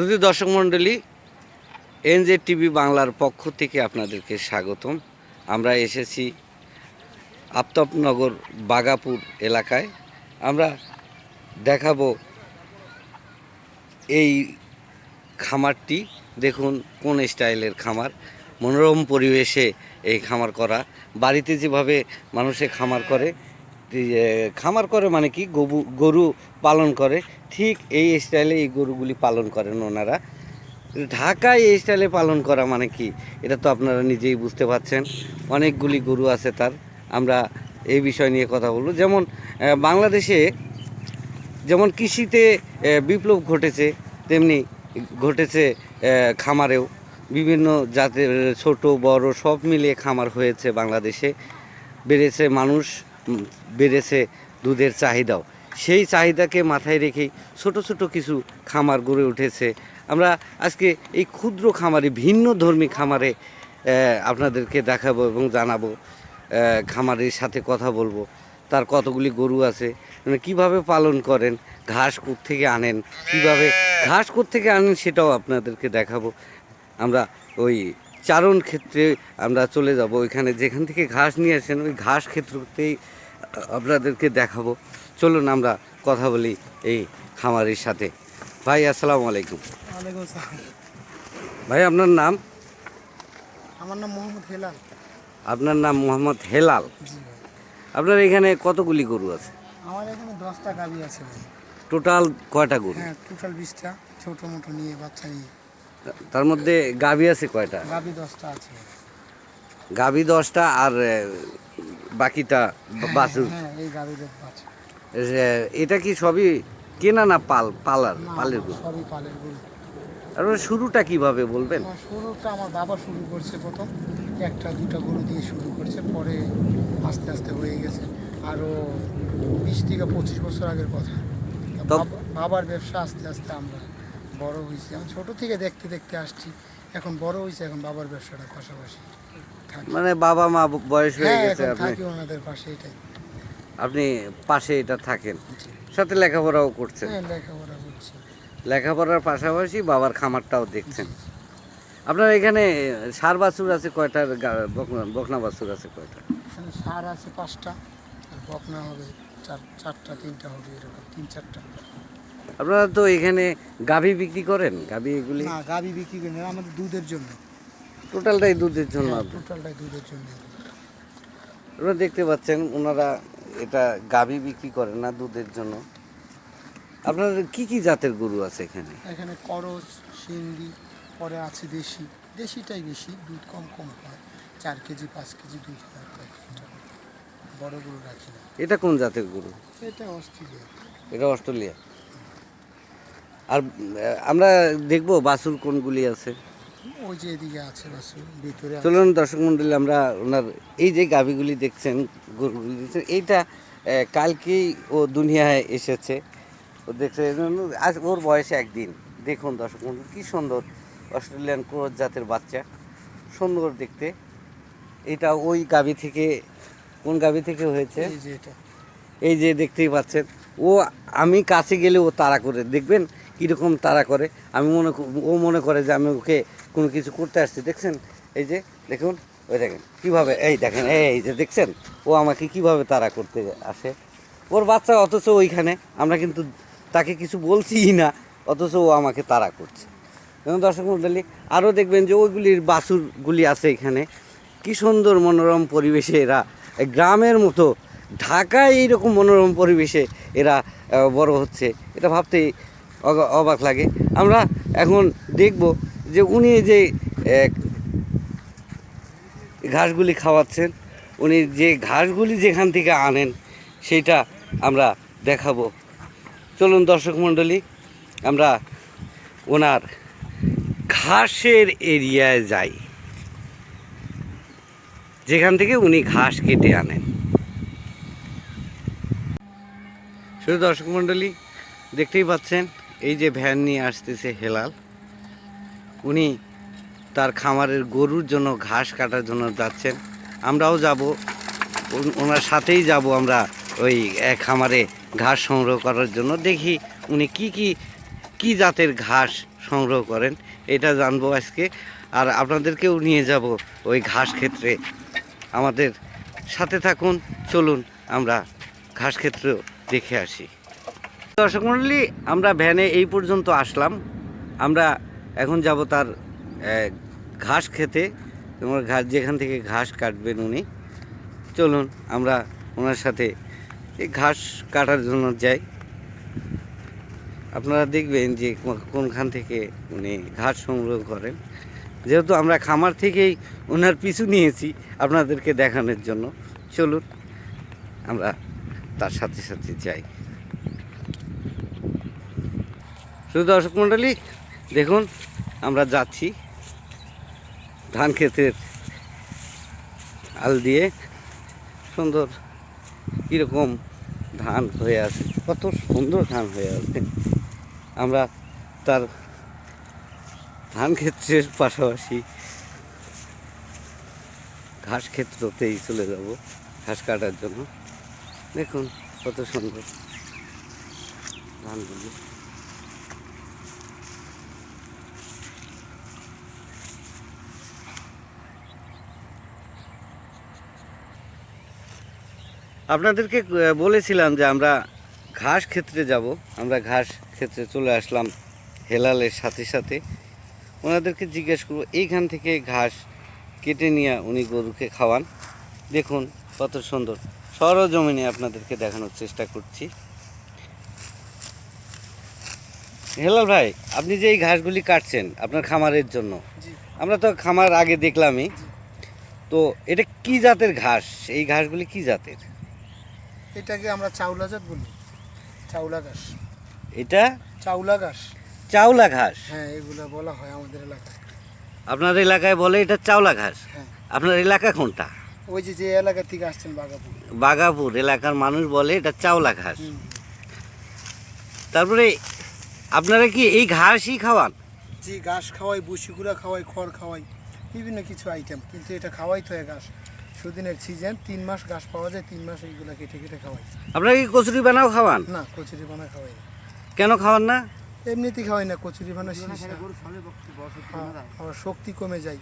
শুধু দর্শক মণ্ডলী এনজে টিভি বাংলার পক্ষ থেকে আপনাদেরকে স্বাগতম। আমরা এসেছি আফতাবনগর বাগাপুর এলাকায়। আমরা দেখাবো এই খামারটি। দেখুন কোন স্টাইলের খামার। মনোরম পরিবেশে এই খামার করা। বাড়িতে যেভাবে মানুষে খামার করে খামার করে মানে কি গরু গরু পালন করে, ঠিক এই স্টাইলে এই গরুগুলি পালন করেন ওনারা। ঢাকায় এই স্টাইলে পালন করা মানে কি? এটা তো আপনারা নিজেই বুঝতে পারছেন। অনেকগুলি গরু আছে তার। আমরা এই বিষয় নিয়ে কথা বলব। যেমন বাংলাদেশে যেমন কৃষিতে বিপ্লব ঘটেছে, তেমনি ঘটেছে খামারেও। বিভিন্ন জাতের ছোট, বড় সব মিলিয়ে খামার হয়েছে বাংলাদেশে। বেড়েছে মানুষ। বেড়েছে দুধের চাহিদাও। সেই চাহিদাকে মাথায় রেখেই ছোট ছোট কিছু খামার গড়ে উঠেছে। আমরা আজকে এই ক্ষুদ্র খামারে, ভিন্ন ধর্মী খামারে আপনাদেরকে দেখাবো এবং জানাব খামারের সাথে কথা বলব। তার কতগুলি গরু আছে মানে কীভাবে পালন করেন, ঘাস থেকে আনেন, কীভাবে ঘাস থেকে আনেন সেটাও আপনাদেরকে দেখাবো। আমরা ওই চারণ ক্ষেত্রে আমরা চলে যাব। ওইখানে যেখান থেকে ঘাস নিয়ে আসেন, ওই ঘাস ক্ষেত্রতেই আপনাদেরকে দেখাবো। চলুন আমরা কথা বলি এই খামারের সাথে। ভাই আসসালামু আলাইকুম। ভাই আপনার নাম? আমার নাম মোহাম্মদ হেলাল। আপনার নাম মোহাম্মদ হেলাল? আপনার এখানে কতগুলি গরু আছে? আমার এখানে দশটা গাভি আছে টোটাল কয়টা গরু? হ্যাঁ টোটাল বিশটা ছোটো মোটো নিয়ে বাচ্চা নিয়ে। তার মধ্যে গাভী আছে কয়টা? গাভি দশটা আছে। গাভী দশটা আর বাকিটা বাছুর হ্যাঁ এই গাভিদের এটা কি সবই কেনা না পাল পালার পালের গরু সবই পালের গরু আপনার শুরুটা কীভাবে বলবেন? শুরুটা আমার বাবা শুরু করছে প্রথম। একটা দুটা গরু দিয়ে শুরু করছে পরে আস্তে আস্তে হয়ে গেছে। আরও বিশ থেকে পঁচিশ বছর আগের কথা। বাবা- বাবার ব্যবসা আস্তে আস্তে আমরা বড় হয়েছি। আমি ছোটো থেকে দেখতে দেখতে আসছি। এখন বড় হয়েছে এখন বাবার ব্যবসাটা পাশাপাশি। থাকি মানে বাবা মা বয়স হয়ে হ্যাঁ গেছে আপনি? থাকি ওনাদের পাশে এটাই। আপনি পাশে এটা থাকেন? সাথে লেখাপড়াও করছেন? হ্যাঁ লেখাপড়া করছি। লেখাপড়ার পাশাপাশি বাবার খামারটাও দেখছেন। আপনার এখানে সার বাছুর আছে কয়টার বকনা- বকনা বাছুর আছে কয়টা? সার আছে পাঁচটা আর বকনা হবে চার চারটা তিনটা হবে এরকম তিন চারটা। আপনারা তো এখানে গাভী বিক্রি করেন? গাভী এগুলি? না গাভি বিক্রি করেন আমাদের দুধের জন্য। টোটালটাই দুধের জন্য হ্যাঁ, টোটালটাই দুধের জন্য আপনারা দেখতে পাচ্ছেন ওনারা এটা গাভী বিক্রি করেন না দুধের জন্য। আপনাদের কি কি জাতের গরু আছে এখানে? এখানে করস সিন্ধি পরে আছে দেশি। দেশিটাই বেশি দুধ কম কম হয়। চার কেজি পাঁচ কেজি দুধ হয়। বড় গরু রাখি না। এটা কোন জাতের গরু? এটা অস্ট্রেলিয়া। এটা অস্ট্রেলিয়া। আর আমরা দেখব বাছুর কোনগুলি আছে। ওই যে এদিকে আছে ভিতরে চলুন দর্শক মন্ডলী আমরা ওনার এই যে গাভিগুলি দেখছেন গরুগুলি দেখছেন এইটা কালকেই ও দুনিয়ায় এসেছে। ও দেখছে আজ ওর বয়সে একদিন। দেখুন দর্শক মন্ডলী কী সুন্দর অস্ট্রেলিয়ান ক্রোজ জাতের বাচ্চা। সুন্দর দেখতে। এটা ওই গাভি থেকে কোন গাভি থেকে হয়েছে? এই যে এই যে দেখতেই পাচ্ছেন। ও আমি কাছে গেলে ও তাড়া করে দেখবেন? কীরকম তারা করে। আমি মনে ও মনে করে যে আমি ওকে কোনো কিছু করতে আসছি। দেখছেন? এই যে, দেখুন, ওই দেখেন, কীভাবে, এই দেখেন, এই যে দেখছেন? ও আমাকে কীভাবে তারা করতে আসে। ওর বাচ্চা অথচ ওইখানে, আমরা কিন্তু তাকে কিছু বলছিই না, অথচ ও আমাকে তারা করছে। এবং দর্শক মন্ডলী, আরও দেখবেন যে ওইগুলির বাছুরগুলি আছে এখানে। কি সুন্দর মনোরম পরিবেশে এরা গ্রামের মতো, ঢাকায় এইরকম মনোরম পরিবেশে এরা বড় হচ্ছে। এটা ভাবতেই অবাক লাগে। আমরা এখন দেখব যে উনি যে ঘাসগুলি খাওয়াচ্ছেন, উনি যে ঘাসগুলি যেখান থেকে আনেন, সেটা আমরা দেখাবো। চলুন দর্শক মণ্ডলী, আমরা ওনার ঘাসের এরিয়ায় যাই। যেখান থেকে উনি ঘাস কেটে আনেন। শুধু দর্শক মণ্ডলী, দেখতেই পাচ্ছেন এই যে ভ্যান নিয়ে আসতেছে হেলাল, উনি তার খামারের গরুর জন্য ঘাস কাটার জন্য যাচ্ছেন। আমরাও যাব ওনার সাথেই যাব আমরা ওই খামারে ঘাস সংগ্রহ করার জন্য। দেখি উনি কি কি কি জাতের ঘাস সংগ্রহ করেন, এটা জানব আজকে। আর আপনাদেরকেও নিয়ে যাব ওই ঘাস ক্ষেত্রে। আমাদের সাথে থাকুন, চলুন, আমরা ঘাস ক্ষেত্র দেখে আসি। দর্শক মণ্ডলী আমরা ভ্যানে এই পর্যন্ত আসলাম। আমরা এখন যাব তার ঘাস খেতে। তোমার ঘাস যেখান থেকে ঘাস কাটবেন উনি। চলুন, আমরা ওনার সাথে এই ঘাস কাটার জন্য যাই। আপনারা দেখবেন যে কোনখান থেকে উনি ঘাস সংগ্রহ করেন। যেহেতু আমরা খামার থেকেই ওনার পিছু নিয়েছি আপনাদেরকে দেখানোর জন্য। চলুন, আমরা তার সাথে সাথে যাই। শুধু দর্শক মণ্ডলী দেখুন, আমরা যাচ্ছি ধান ক্ষেতের আল দিয়ে। সুন্দর কীরকম ধান হয়ে আছে, কত সুন্দর ধান হয়ে আছে। আমরা তার ধান ক্ষেত্রের পাশাপাশি ঘাস ক্ষেত্রতেই চলে যাব, ঘাস কাটার জন্য। দেখুন, কত সুন্দর ধানগুলি। আপনাদেরকে বলেছিলাম যে আমরা ঘাস ক্ষেত্রে যাব। আমরা ঘাস ক্ষেত্রে চলে আসলাম হেলালের সাথে সাথে। ওনাদেরকে জিজ্ঞেস করব এইখান থেকে ঘাস কেটে নিয়ে উনি গরুকে খাওয়ান। দেখুন কত সুন্দর। সরজমিনে আপনাদেরকে দেখানোর চেষ্টা করছি। হেলাল ভাই আপনি যে এই ঘাসগুলি কাটছেন আপনার খামারের জন্য আমরা তো খামার আগে দেখলামই। তো এটা কি জাতের ঘাস? এই ঘাসগুলি কি জাতের? এটাকে আমরা চাউলা জাত বলি। চাউলা ঘাস। এটা? চাউলা ঘাস। চাউলা ঘাস? হ্যাঁ এগুলো বলা হয় আমাদের এলাকায়। আপনার এলাকায় বলে এটা চাওলা ঘাস? হ্যাঁ। আপনার এলাকা কোনটা? ওই যে যে এলাকা থেকে আসছেন বাগাপুর। বাগাপুর এলাকার মানুষ বলে এটা চাওলা ঘাস। তারপরে আপনারা কি এই ঘাসই খাওয়ান? যে ঘাস খাওয়াই বুসি গুঁড়া খাওয়াই খড় খাওয়াই বিভিন্ন কিছু আইটেম কিন্তু এটা খাওয়াই তো ঘাস। সুদিনের সিজন তিন মাস ঘাস পাওয়া যায় তিন মাস এইগুলো কেটে কেটে খাওয়াই। আপনারা কি কচুরি বানাও খাওয়ান? না কচুরি বানা খাওয়াই না। কেন খাওয়ান না? এমনিতেই খাওয়াই না কচুরি বানা হ্যাঁ, আবার শক্তি কমে যায়।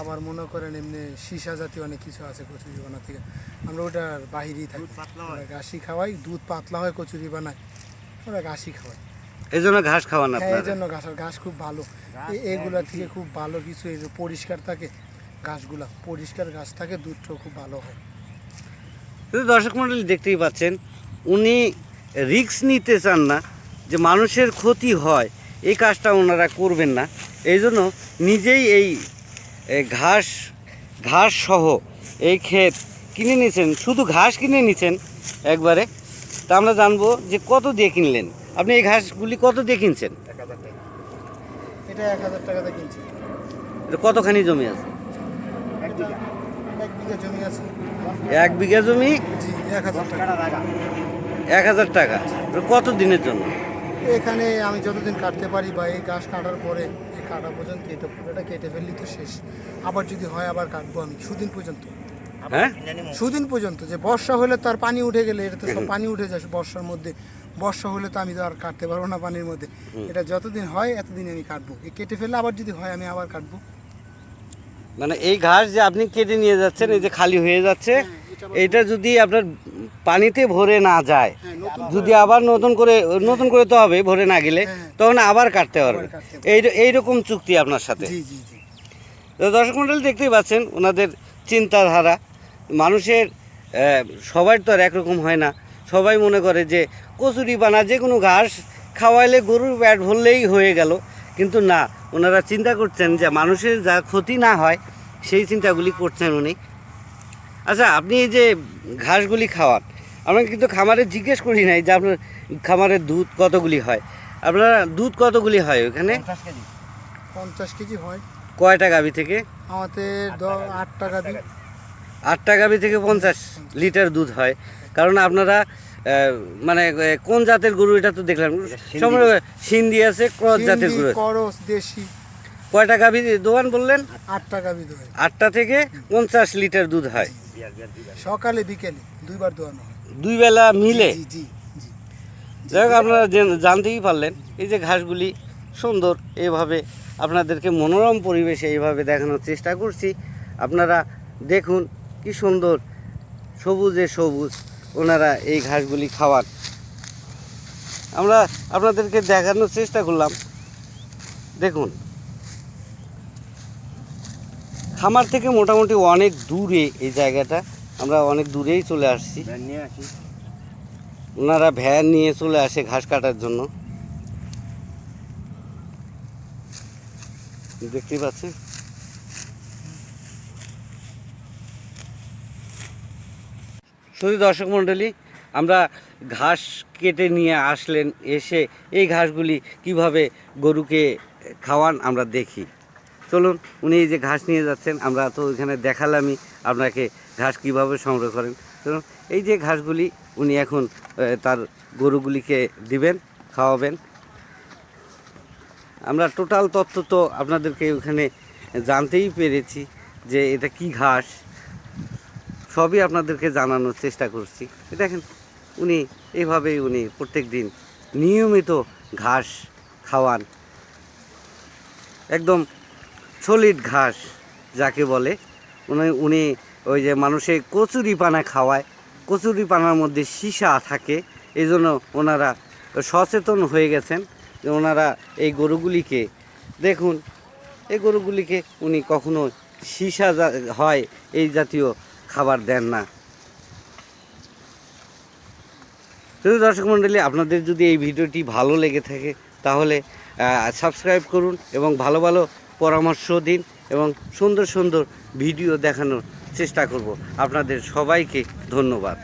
আবার মনে করেন এমনি সীসা জাতীয় অনেক কিছু আছে কচুরি বানা থেকে। আমরা ওটার বাহিরেই থাকি। ঘাসি খাওয়াই দুধ পাতলা হয় কচুরি বানাই। ওরা ঘাসি খাওয়াই। এই জন্য ঘাস খাওয়ান হ্যাঁ এই জন্য ঘাস ঘাস খুব ভালো। এগুলা থেকে খুব ভালো কিছু এই যে পরিষ্কার থাকে। ঘাসগুলা পরিষ্কার ঘাস থাকে দুধটাও খুব ভালো হয়। দর্শক মণ্ডলী দেখতেই পাচ্ছেন উনি রিস্ক নিতে চান না যে মানুষের ক্ষতি হয় এই কাজটা ওনারা করবেন না। এই জন্য নিজেই এই ঘাস ঘাস সহ এই ক্ষেত কিনে নিয়েছেন শুধু ঘাস কিনে নিয়েছেন একবারে। তা আমরা জানব যে কত দিয়ে কিনলেন? আপনি এই ঘাসগুলি কত দিয়ে কিনছেন? এটা এক হাজার টাকাতে কিনছি। এটা কতখানি জমি আছে? এক বিঘা জমি? আছে এক বিঘা জমি এক হাজার টাকা। এক হাজার টাকা। কত দিনের জন্য? এখানে আমি যতদিন কাটতে পারি বা এই গাছ কাটার পরে এই কাটা পর্যন্ত এটা পুরোটা কেটে ফেললি তো শেষ। আবার যদি হয় আবার কাটবো আমি সুদিন পর্যন্ত। হ্যাঁ? সুদিন পর্যন্ত যে বর্ষা হলে তো আর পানি উঠে গেলে এটা তো সব পানি উঠে যায় বর্ষার মধ্যে। বর্ষা হলে তো আমি তো আর কাটতে পারব না পানির মধ্যে। এটা যতদিন হয় এতদিন আমি কাটবো। এই কেটে ফেললে আবার যদি হয় আমি আবার কাটবো। মানে এই ঘাস যে আপনি কেটে নিয়ে যাচ্ছেন এই যে খালি হয়ে যাচ্ছে এটা যদি আপনার পানিতে ভরে না যায় হ্যাঁ যদি আবার নতুন করে নতুন করে তো হবে ভরে না গেলে হ্যাঁ। তখন আবার কাটতে পারবে। এই এইরকম চুক্তি আপনার সাথে। তো দর্শক মন্ডল দেখতেই পাচ্ছেন ওনাদের চিন্তাধারা মানুষের সবার তো আর একরকম হয় না। সবাই মনে করে যে কচুরি বানা যে কোনো ঘাস খাওয়াইলে গরুর পেট ভরলেই হয়ে গেল। কিন্তু না ওনারা চিন্তা করছেন যে মানুষের যা ক্ষতি না হয় সেই চিন্তাগুলি করছেন উনি। আচ্ছা আপনি এই যে ঘাসগুলি খাওয়ান আমরা কিন্তু খামারে জিজ্ঞেস করি নাই যে আপনার খামারের দুধ কতগুলি হয়। আপনার দুধ কতগুলি হয় ওখানে? পঞ্চাশ কেজি। হয়। কয়টা গাভি থেকে? আমাদের দ- আট টাকা দিই আটটা গাভি থেকে পঞ্চাশ লিটার দুধ হয়। কারণ আপনারা মানে কোন জাতের গরু এটা তো দেখলাম? সিন্ধি আছে ক্রস জাতের গরু করস দেশি। কয়টা গাভি দোয়ান বললেন? আটটা বিধ হয় আটটা থেকে পঞ্চাশ লিটার দুধ হয়। সকালে বিকেলে দুইবার দোয়ানো হয়। দুই বেলা মিলে? যাই হোক আপনারা জানতেই পারলেন এই যে ঘাসগুলি সুন্দর এইভাবে আপনাদেরকে মনোরম পরিবেশে এইভাবে দেখানোর চেষ্টা করছি। আপনারা দেখুন কি সুন্দর সবুজে সবুজ। ওনারা এই ঘাসগুলি খাওয়ান। আমরা আপনাদেরকে দেখানোর চেষ্টা করলাম। দেখুন। খামার থেকে মোটামুটি অনেক দূরে এই জায়গাটা। আমরা অনেক দূরেই চলে আসছি। ওনারা ভ্যান নিয়ে চলে আসে ঘাস কাটার জন্য। দেখতেই পাচ্ছেন? শুধু দর্শক মণ্ডলী, আমরা ঘাস কেটে নিয়ে আসলেন, এসে এই ঘাসগুলি কীভাবে গরুকে খাওয়ান আমরা দেখি। চলুন, উনি এই যে ঘাস নিয়ে যাচ্ছেন, আমরা তো ওইখানে দেখালামই আপনাকে ঘাস কীভাবে সংগ্রহ করেন। চলুন, এই যে ঘাসগুলি উনি এখন তার গরুগুলিকে দিবেন, খাওয়াবেন। আমরা টোটাল তথ্য তো আপনাদেরকে ওখানে জানতেই পেরেছি যে এটা কি ঘাস। সবই আপনাদেরকে জানানোর চেষ্টা করছি। দেখেন, উনি এইভাবেই উনি প্রত্যেক দিন নিয়মিত ঘাস খাওয়ান। একদম সলিড ঘাস যাকে বলে, উনি উনি ওই যে মানুষের কচুরি পানা খাওয়ায়। কচুরি পানার মধ্যে সীসা থাকে এই জন্য ওনারা সচেতন হয়ে গেছেন যে ওনারা এই গরুগুলিকে, দেখুন, এই গরুগুলিকে উনি কখনো সীসা হয় এই জাতীয় খাবার দেন না। শুধু দর্শক মণ্ডলী আপনাদের যদি এই ভিডিওটি ভালো লেগে থাকে, তাহলে সাবস্ক্রাইব করুন এবং ভালো ভালো পরামর্শ দিন এবং সুন্দর সুন্দর ভিডিও দেখানোর চেষ্টা করব। আপনাদের সবাইকে ধন্যবাদ।